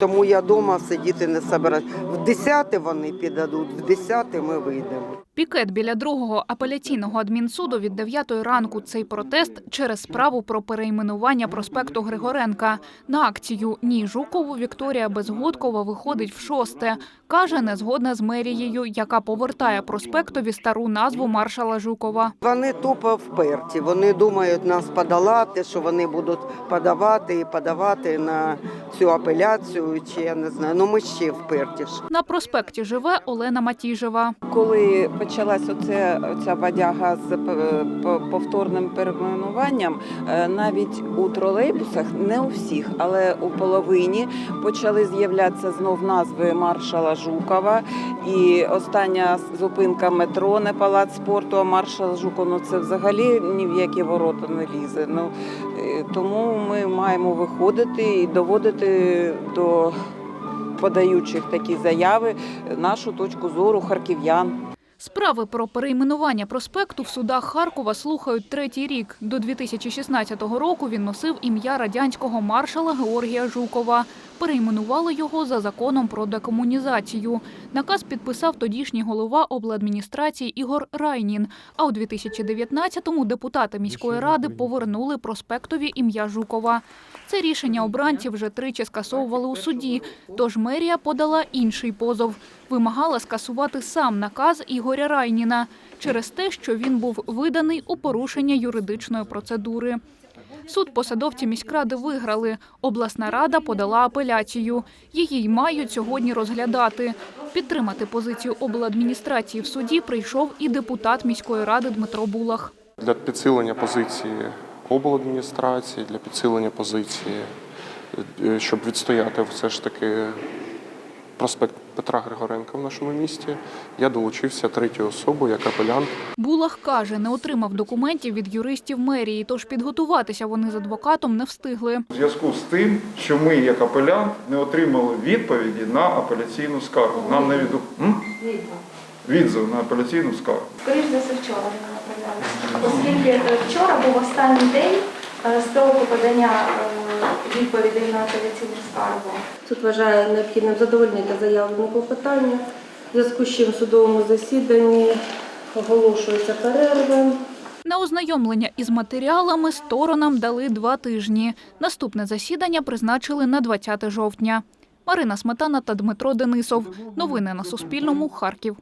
Тому я вдома сидіти не собираюсь. В 10 вони піддадуть, в 10 ми вийдемо. Пікет біля другого апеляційного адмінсуду від 9 ранку. Цей протест через справу про перейменування проспекту Григоренка. На акцію Ні Жукову Вікторія Безгодкова виходить в шосте. Каже, не згодна з мерією, яка повертає проспектові стару назву маршала Жукова. Вони тупо вперті. Вони думають нас подолати, що вони будуть подавати і подавати на цю апеляцію, чи я не знаю. Ну ми ще впертіш. На проспекті живе Олена Матіжева. Коли почалась оце, ця бадяга з е, повторним перейменуванням, е, навіть у тролейбусах, не у всіх, але у половині почали з'являтися знов назви маршала Жукова. І остання зупинка метро, не палац спорту, а маршал Жуков. Ну це взагалі ні в які ворота не лізе. Ну тому ми маємо виходити і доводити до подаючих такі заяви нашу точку зору харків'ян. Справи про перейменування проспекту в судах Харкова слухають третій рік. До 2016 року він носив ім'я радянського маршала Георгія Жукова. Перейменували його за законом про декомунізацію. Наказ підписав тодішній голова обладміністрації Ігор Райнін. А у 2019-му депутати міської ради повернули проспектові ім'я Жукова. Це рішення обранці вже тричі скасовували у суді. Тож мерія подала інший позов. Вимагала скасувати сам наказ Ігоря Райніна через те, що він був виданий у порушення юридичної процедури. Суд посадовці міськради виграли. Обласна рада подала апеляцію. Її й мають сьогодні розглядати. Підтримати позицію обладміністрації в суді прийшов і депутат міської ради Дмитро Булах. для підсилення позиції обладміністрації, для підсилення позиції, е, щоб відстояти все ж таки проспект Петра Григоренка в нашому місті, я долучився третьою особою як апелянт. Булах каже, не отримав документів від юристів мерії, тож підготуватися вони з адвокатом не встигли. У зв'язку з тим, що ми, як апелянт, не отримали відповіді на апеляційну скаргу. Нам не віду... М? відзив на апеляційну скаргу. Скоріш за все, вчора вони направлялися. Оскільки е, вчора був останній день е, строку подання е, відповідей на апеляційну скаргу. Суд вважає необхідним задовольнити заявлене клопотання. В зв'язку з чим в судовому засіданні оголошується перерва. На ознайомлення із матеріалами сторонам дали два тижні. Наступне засідання призначили на 20 жовтня. Марина Сметана та Дмитро Денисов. Новини на Суспільному. Харків.